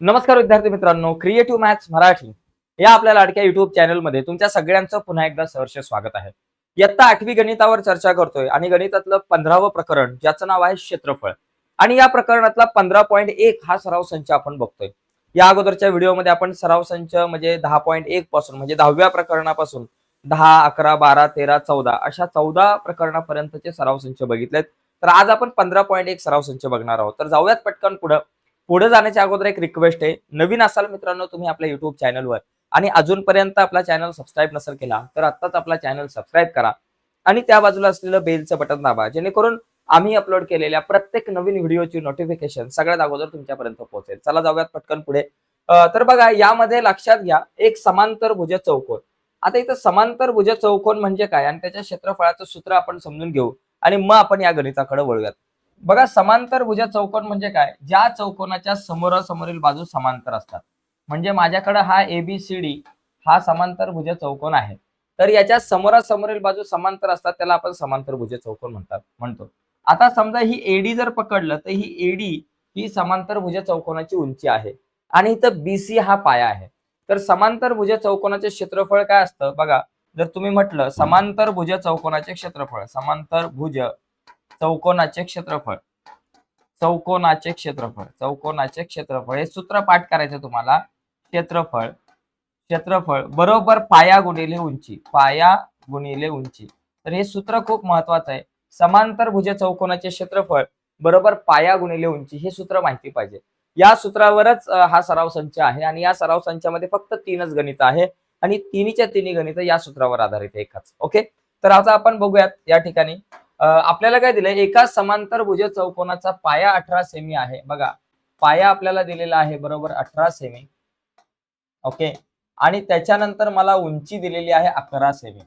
नमस्कार विद्यार्थी मित्रांनो क्रिएटिव्ह मॅथ्स मराठी या आपल्या लाडक्या युट्यूब चॅनलमध्ये तुमच्या सगळ्यांचं पुन्हा एकदा सहर्ष स्वागत आहे. इयत्ता आठवी गणितावर चर्चा करतोय आणि गणितातलं पंधरावं प्रकरण ज्याचं नाव आहे क्षेत्रफळ. आणि या प्रकरणातला पंधरा पॉईंट एक हा सराव संच आपण बघतोय. या अगोदरच्या व्हिडिओमध्ये आपण सराव संच म्हणजे दहा पॉईंट एक पासून म्हणजे दहाव्या प्रकरणापासून दहा अकरा बारा तेरा चौदा अशा चौदा प्रकरणापर्यंतचे सराव संच बघितलेत. तर आज आपण पंधरा पॉईंट एक सराव संच बघणार आहोत. तर जाऊयात पटकन पुढं. पुढे जाण्याच्या अगोदर एक रिक्वेस्ट आहे. नवीन असाल मित्रांनो तुम्ही आपल्या युट्यूब चॅनलवर आणि अजूनपर्यंत आपला चॅनल सबस्क्राईब नसेल केला तर आत्ताच आपला चॅनल सबस्क्राईब करा. आणि त्या बाजूला असलेलं बेलचं बटन दाबा. जेणेकरून आम्ही अपलोड केलेल्या प्रत्येक नवीन व्हिडिओची नोटिफिकेशन सगळ्यात अगोदर तुमच्यापर्यंत पोहोचेल. चला जाऊयात पटकन पुढे. तर बघा यामध्ये लक्षात घ्या एक समांतर भुज चौकोन. आता इथं समांतर भुज चौकोन म्हणजे काय? आणि त्याच्या क्षेत्रफळाचं सूत्र आपण समजून घेऊ. आणि मग आपण या गणिताकडे वळूयात. बघा समांतर भुज चौकोन म्हणजे काय? ज्या चौकोनाच्या समोरासमोरील बाजू समांतर असतात. म्हणजे माझ्याकडे हा एबीसीडी हा समांतर भुज चौकोन आहे. तर याच्या समोरासमोरील बाजू समांतर असतात त्याला आपण समांतर भुज चौकोन म्हणतात म्हणतो. आता समजा ही एडी जर पकडलं तर ही एडी ही समांतर भुजा चौकोनाची उंची आहे. आणि इथं बीसी हा पाया आहे. तर समांतर भुजा चौकोनाचे क्षेत्रफळ काय असतं? बघा जर तुम्ही म्हटलं समांतर भुज चौकोनाचे क्षेत्रफळ समांतर भुज चौकोनाचे क्षेत्रफळ. चौकोनाचे क्षेत्रफळ चौकोनाचे क्षेत्रफळ. हे सूत्र पाठ करायचं तुम्हाला. क्षेत्रफळ क्षेत्रफळ बरोबर पाया गुणिले उंची पाया गुणिले उंची. तर हे सूत्र खूप महत्वाचं आहे. समांतर भुज चौकोनाचे क्षेत्रफळ बरोबर पाया गुणिले उंची हे सूत्र माहिती पाहिजे. या सूत्रावरच हा सराव संच आहे आणि या सराव संचामध्ये फक्त तीनच गणित आहे आणि तिन्हीच्या तिन्ही गणित या सूत्रावर आधारित एकाच. ओके? तर आता आपण बघूयात या ठिकाणी. आपल्याला काय दिलंय? एका समांतर भुज चौकोनाचा पाया अठरा सेमी आहे. बघा पाया आपल्याला दिलेला आहे बरोबर अठरा सेमी ओके आणि त्याच्यानंतर मला उंची दिलेली आहे अकरा सेमी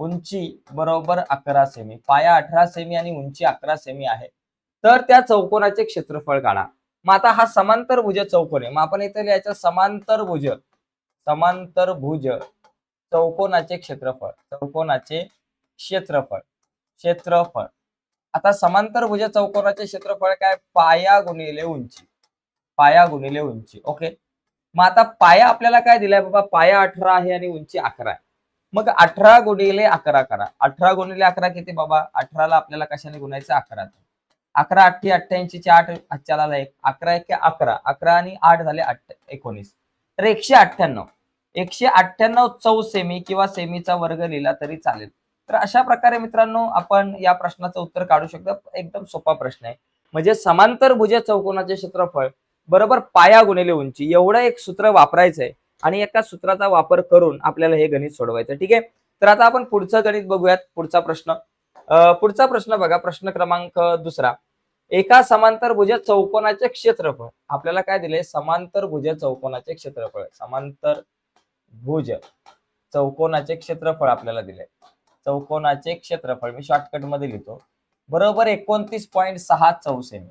उंची बरोबर अकरा सेमी पाया अठरा सेमी आणि उंची अकरा सेमी आहे. तर त्या चौकोनाचे क्षेत्रफळ काढा. मग आता हा समांतर भुज चौकोन आहे. मग आपण इथे लिहायचं समांतर भुज समांतर भुज चौकोनाचे क्षेत्रफळ. चौकोनाचे क्षेत्रफळ. क्षेत्रफळ. आता समांतर भुज चौकोनाचे क्षेत्रफळ काय? पाया गुणिले उंची. पाया गुणिले उंची. ओके मग आता पाया आपल्याला काय दिलाय बाबा? पाया अठरा आहे आणि उंची अकरा आहे. मग अठरा गुणिले अकरा करा. अठरा गुणिले अकरा किती बाबा? अठराला आपल्याला कशाने गुणायचं? अकरा अकरा अठ्ठी अठ्ठ्याऐंशी आठ हातच्याला एक. अकरा एक अकरा. अकरा आणि आठ झाले अठ्ठ एकोणीस. तर एकशे अठ्ठ्याण्णव. एकशे अठ्ठ्याण्णव चौ सेमी किंवा सेमीचा वर्ग लिहिला तरी चालेल. तर अशा प्रकारे मित्रांनो आपण या प्रश्नाचं उत्तर काढू शकतो. एकदम सोपा प्रश्न आहे. म्हणजे समांतर भुज चौकोनाचे क्षेत्रफळ बरोबर पाया गुणिले उंची एवढं एक सूत्र वापरायचं आहे आणि एका सूत्राचा वापर करून आपल्याला हे गणित सोडवायचं ठीक आहे? तर आता आपण पुढचं गणित बघूयात पुढचा प्रश्न. पुढचा प्रश्न बघा प्रश्न क्रमांक दुसरा. एका समांतर भुज चौकोनाचे क्षेत्रफळ. आपल्याला काय दिले समांतर भुज चौकोनाचे क्षेत्रफळ. समांतर भुज चौकोनाचे क्षेत्रफळ आपल्याला दिले चौकोनाचे क्षेत्रफळ मी शॉर्टकटमध्ये लिहितो. बरोबर एकोणतीस पॉईंट सहा चौ सेमी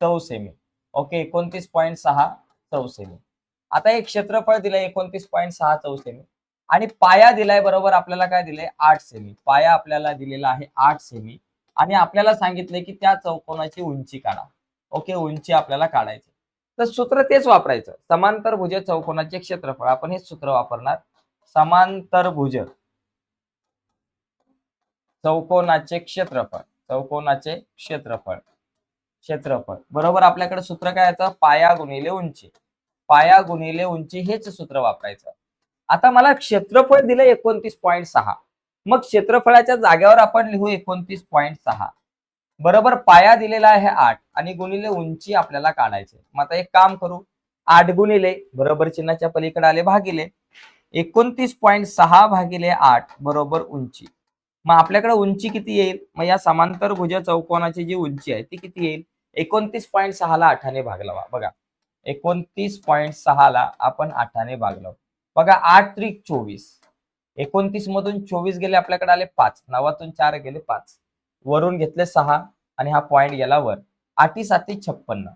चौ सेमी ओके एकोणतीस पॉईंट सहा चौ सेमी आता एक क्षेत्रफळ दिलंय एकोणतीस पॉईंट सहा चौ सेमी आणि पाया दिलाय बरोबर आपल्याला काय दिलंय? आठ सेमी पाया आपल्याला दिलेला आहे आठ सेमी आणि आपल्याला सांगितलंय की त्या चौकोनाची उंची काढा. ओके उंची आपल्याला काढायची. तर सूत्र तेच वापरायचं. समांतर भुज चौकोनाचे क्षेत्रफळ. आपण हेच सूत्र वापरणार. समांतर भुज चौकोनाचे क्षेत्रफळ चौकोनाचे क्षेत्रफळ क्षेत्रफळ. बरोबर? आपल्याकडे सूत्र काय येतं पाया गुणिले उंची. पाया गुणिले उंची हेच सूत्र वापरायचं. आता मला क्षेत्रफळ दिलं एकोणतीस पॉईंट सहा. मग क्षेत्रफळाच्या जागेवर आपण लिहू एकोणतीस पॉईंट सहा. बरोबर? पाया दिलेला आहे आठ आणि गुणिले उंची आपल्याला काढायची मग आता एक काम करू. आठ गुणिले बरोबर? चिन्हाच्या पलीकडे आले भागिले. एकोणतीस पॉईंट सहा भागिले आठ बरोबर? उंची. मग आपल्याकडे उंची किती येईल? मग या समांतर भुज चौकोनाची जी उंची आहे ती किती येईल? एकोणतीस पॉईंट सहाला आठाने भागला बघा एकोणतीस पॉईंट सहाला आपण आठाने भागलो. बघा आठ त्रिक चोवीस. एकोणतीस मधून चोवीस गेले आपल्याकडे आले पाच. नवातून चार गेले पाच. वरून घेतले सहा आणि हा पॉइंट गेला वर. आठी साती छप्पन्न.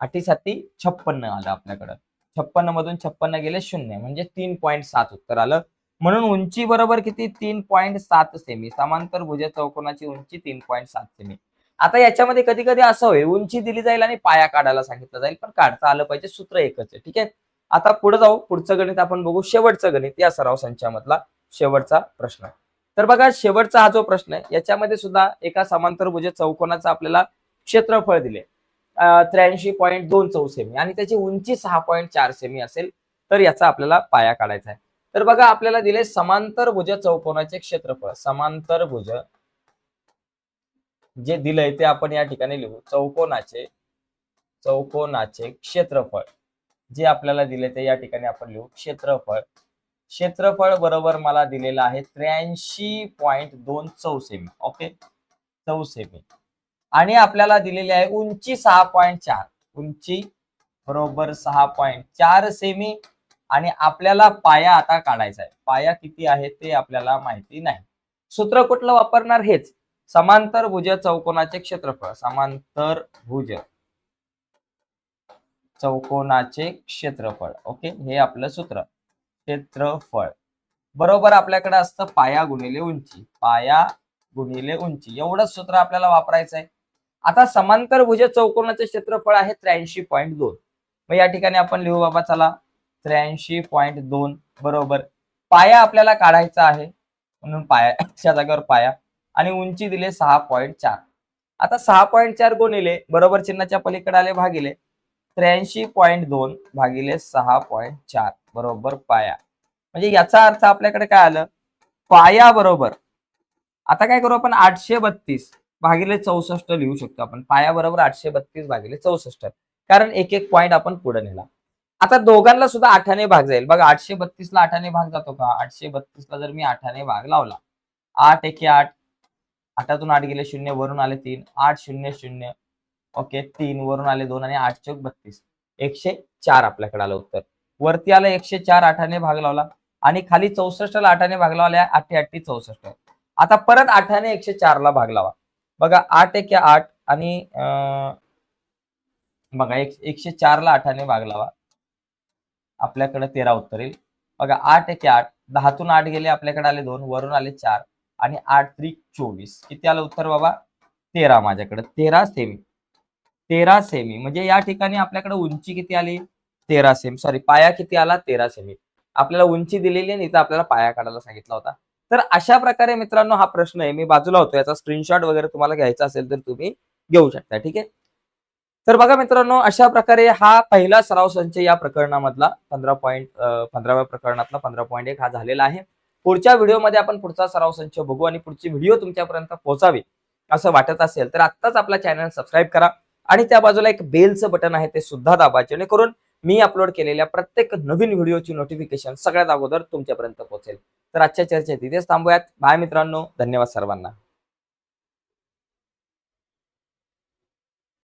आठी साती छप्पन्न आलं आपल्याकडं. छप्पन्न मधून छप्पन्न गेले शून्य. म्हणजे तीन पॉईंट सात उत्तर आलं. म्हणून उंची बरोबर किती? तीन पॉईंट सात सेमी समांतर भुज चौकोनाची उंची तीन पॉईंट सात सेमी आता याच्यामध्ये कधी कधी असं होईल उंची दिली जाईल आणि पाया काढायला सांगितलं जाईल. पण काढता आलं पाहिजे सूत्र एकच आहे ठीक आहे? आता पुढे जाऊ. पुढचं गणित आपण बघू. शेवटचं गणित या सराव संचामधला शेवटचा प्रश्न तर बघा शेवटचा हा जो प्रश्न आहे याच्यामध्ये सुद्धा एका समांतरभुज चौकोनाचा आपल्याला क्षेत्रफळ दिले त्र्याऐंशी पॉईंट दोन चौ सेमी आणि त्याची उंची सहा पॉईंट चार सेमी असेल तर याचा आपल्याला पाया काढायचा आहे. तर बघा आपल्याला दिले समांतर भुज चौकोनाचे क्षेत्रफळ. समांतर भुज जे दिलंय ते आपण या ठिकाणी लिहू. चौकोनाचे चौकोनाचे क्षेत्रफळ. जे आपल्याला दिले ते या ठिकाणी आपण लिहू. क्षेत्रफळ. क्षेत्रफळ बरोबर मला दिलेलं आहे त्र्याऐंशी पॉईंट दोन चौ सेमी ओके? चौ सेमी आणि आपल्याला दिलेली आहे उंची सहा पॉईंट चार. उंची बरोबर सहा पॉईंट चार सेमी. आणि आपल्याला पाया आता काढायचा आहे. पाया किती आहे ते आपल्याला माहिती नाही. सूत्र कुठलं वापरणार? हेच. समांतर भुज चौकोनाचे क्षेत्रफळ. समांतर भुज चौकोनाचे क्षेत्रफळ. ओके? हे आपलं सूत्र. क्षेत्रफळ. बरोबर आपल्याकडे असतं पाया गुणिले उंची. पाया गुणिले उंची. एवढंच सूत्र आपल्याला वापरायचं आहे आता समांतर भुज चौकोनाचे क्षेत्रफळ आहे त्र्याऐंशी पॉईंट दोन. मग या ठिकाणी आपण लिहू बाबा चला. त्र्याऐंशी पॉईंट दोन बरोबर. पाया आपल्याला काढायचा आहे. म्हणून पायाच्या जागेवर पाया. आणि उंची दिले सहा पॉईंट चार. आता सहा पॉईंट चार गुणिले बरोबर चिन्हाच्या पलीकडे आले भागिले त्र्याऐंशी पॉईंट दोन भागिले सहा पॉईंट चार बरोबर पाया. म्हणजे याचा अर्थ आपल्याकडे काय आलं? पाया बरोबर. आता काय करू आपण? आठशे बत्तीस भागिले चौसष्ट लिहू शकतो आपण. पाया बरोबर आठशे बत्तीस भागिले चौसष्ट. कारण एक एक पॉईंट आपण पुढे नेला. आता दोघांना सुद्धा आठाने भाग जाईल. बघा आठशे बत्तीस ला आठाने भाग जातो का? आठशे बत्तीस ला जर मी आठाने भाग लावला आठ एके आठ आठातून आठ गेले शून्य वरून आले तीन आठ शून्य शून्य ओके तीन वरून आले दोन आणि आठ चौक बत्तीस. एकशे चार आपल्याकडे आलं उत्तर. वरती आलं एकशे चार आठाने भाग लावला आणि खाली चौसष्ट ला आठाने भाग लावला आठे आठी चौसष्ट. आता परत आठाने एकशे चार ला भाग लावा. बघा आठ एके आठ आणि बघा एक एकशे चार ला आठाने भाग लावा. आपल्याकडे तेरा उत्तर येईल. बघा आठ एके आठ दहातून आठ गेले आपल्याकडे आले दोन वरून आले चार आणि आठ त्रिक चोवीस. किती आलं उत्तर बाबा? तेरा माझ्याकडे. तेरा सेमी तेरा सेमी म्हणजे या ठिकाणी आपल्याकडे उंची किती आली? तेरा सेमी सॉरी पाया किती आला? तेरा सेमी आपल्याला उंची दिलेली आहे इथं आपल्याला पाया काढायला सांगितला होता. तर अशा प्रकारे मित्रांनो हा प्रश्न आहे. मी बाजूला होतो. याचा स्क्रीनशॉट वगैरे तुम्हाला घ्यायचा असेल तर तुम्ही घेऊ शकता. ठीक आहे? तर बघा मित्रांनो अशा प्रकारे हा पहिला सराव संच या प्रकरणामधला पंधरा पॉईंट पंधराव्या प्रकरणातला पंधरा पॉईंट एक हा झालेला आहे. पुढच्या व्हिडिओमध्ये आपण पुढचा सराव संच बघू आणि पुढची व्हिडिओ तुमच्यापर्यंत पोहोचावी असं वाटत असेल तर आत्ताच आपला चॅनल सबस्क्राईब करा आणि त्या बाजूला एक बेलचं बटन आहे ते सुद्धा दाबा जेणेकरून मी अपलोड केलेल्या प्रत्येक नवीन व्हिडिओची नोटिफिकेशन सगळ्यात अगोदर तुमच्यापर्यंत पोहोचेल. तर आजच्या चर्चेत इथेच थांबूयात. बाय मित्रांनो धन्यवाद सर्वांना.